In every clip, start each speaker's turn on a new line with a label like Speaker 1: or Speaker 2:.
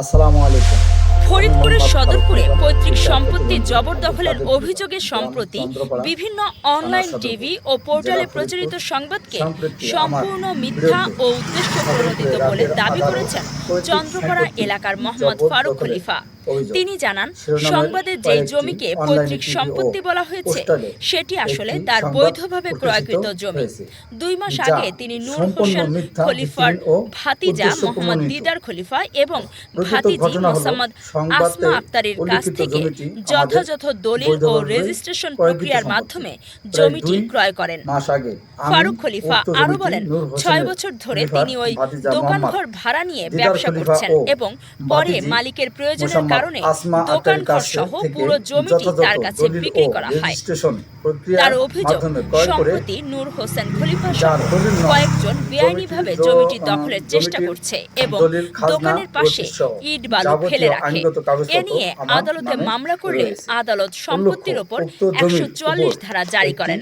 Speaker 1: আসসালামু আলাইকুম।
Speaker 2: ফরিদপুরের সদরপুরে পৈতৃক সম্পত্তি জবরদখলের অভিযোগে সম্প্রতি বিভিন্ন অনলাইন টিভি ও পোর্টালে প্রচারিত সংবাদকে সম্পূর্ণ মিথ্যা ও উদ্দেশ্য প্রণোদিত বলে দাবি করেছেন চন্দ্রপাড়া এলাকার মোহাম্মদ ফারুক খলিফা। তিনি জানান সংবাদে যে জমিকে পৈতৃক সম্পত্তি বলা হয়েছে সেটি আসলে তার বৈধভাবে ক্রয়কৃত জমি। দুই মাস আগে তিনি নূর হোসেন খলিফার ভাতিজা মোহাম্মদ দিদার খলিফা এবং ভাতিজি মোহাম্মদ আসমা আক্তারের কাছ থেকে যথাযথ দলিল ও রেজিস্ট্রেশন প্রক্রিয়ার মাধ্যমে জমিটি ক্রয় করেন। ফারুক খলিফা
Speaker 1: আরও
Speaker 2: বলেন ছয় বছর ধরে তিনি ওই দোকানঘর ভাড়া নিয়ে ব্যবসা করছেন এবং পরে মালিকের প্রয়োজনের কারণে
Speaker 1: দোকান
Speaker 2: সহ পুরো জমিটি তার কাছে বিক্রি করা হয়। তার অভিযোগ সম্প্রতি নূর হোসেন খলিফা সহ কয়েকজন বেআইনিভাবে জমিটি দখলের চেষ্টা করছে এবং দোকানের পাশে ইট বালু ফেলে রাখে। এ নিয়ে আদালতে মামলা করলে আদালত সম্পত্তির ওপর একশো চুয়াল্লিশ ধারা জারি করেন।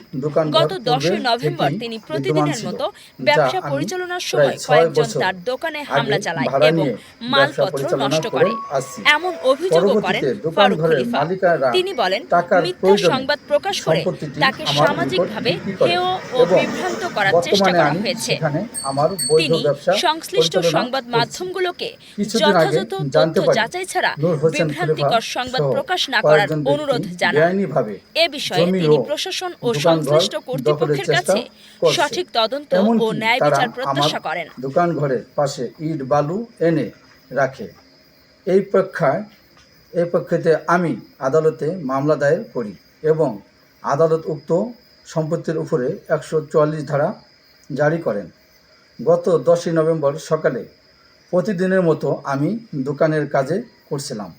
Speaker 2: গত দশই নভেম্বর তিনি প্রতিদিনের মতো ব্যবসা পরিচালনার সময় কয়েকজন তার দোকানে হামলা চালায় এবং মালপত্র নষ্ট
Speaker 1: করে
Speaker 2: এমন অভিযোগও করেন ফারুক খলিফা। তিনি বলেন মিথ্যা সংবাদ প্রকাশ করে তাকে সামাজিকভাবে হেয় ও বিভ্রান্ত করার চেষ্টা করা হয়েছে। তিনি সংশ্লিষ্ট সংবাদ মাধ্যমগুলোকে যথাযথ তথ্য যাচাই ছাড়া বিভ্রান্তিকর সংবাদ প্রকাশ না করার অনুরোধ জানান। এ বিষয়ে তিনি প্রশাসন ও সংশ্লিষ্ট কর্তৃপক্ষের কাছে সঠিক তদন্ত ও ন্যায় বিচার প্রত্যাশা করেন।
Speaker 1: দোকান ঘরের পাশে ইট বালু এনে রাখে। এই প্রেক্ষায় এই প্রেক্ষিতে আমি আদালতে মামলা দায়ের করি এবং আদালত উক্ত সম্পত্তির উপরে একশো চুয়াল্লিশ ধারা জারি করেন। গত দশই নভেম্বর সকালে প্রতিদিনের মতো আমি দোকানের কাজে করছিলাম।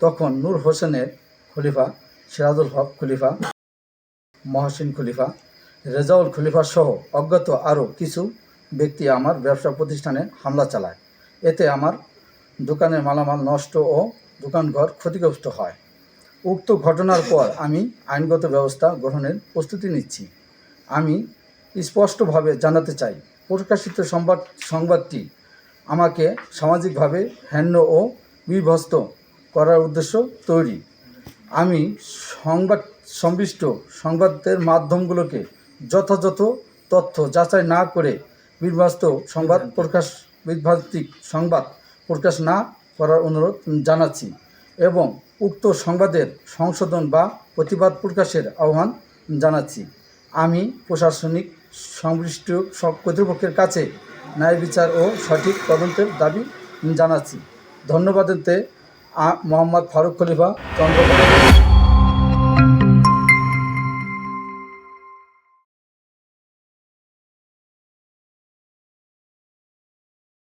Speaker 1: তখন নূর হোসেনের খলিফা, সিরাজুল হক খলিফা, মহসিন খলিফা, রেজাউল খলিফা সহ অজ্ঞাত আরও কিছু ব্যক্তি আমার ব্যবসা প্রতিষ্ঠানে হামলা চালায়। এতে আমার দোকানের মালামাল নষ্ট ও দোকানঘর ক্ষতিগ্রস্ত হয়। উক্ত ঘটনার পর আমি আইনগত ব্যবস্থা গ্রহণের প্রস্তুতি নিচ্ছি। আমি স্পষ্টভাবে জানাতে চাই, প্রকাশিত সংবাদ সংবাদটি আমাকে সামাজিকভাবে হ্যান্য ও বিভস্ত করার উদ্দেশ্য তৈরি। আমি সংবাদ সংশ্লিষ্ট সংবাদের মাধ্যমগুলোকে যথাযথ তথ্য যাচাই না করে বিভ্রান্ত সংবাদ প্রকাশ বিভ্রান্তিক সংবাদ প্রকাশ না করার অনুরোধ জানাচ্ছি এবং উক্ত সংবাদের সংশোধন বা প্রতিবাদ প্রকাশের আহ্বান জানাচ্ছি। আমি প্রশাসনিক সংশ্লিষ্ট সব কর্তৃপক্ষের কাছে ন্যায় বিচার ও সঠিক তদন্তের দাবি জানাচ্ছি। ধন্যবাদ মোহাম্মদ ফারুক খলিফা চন্দ্রবাবু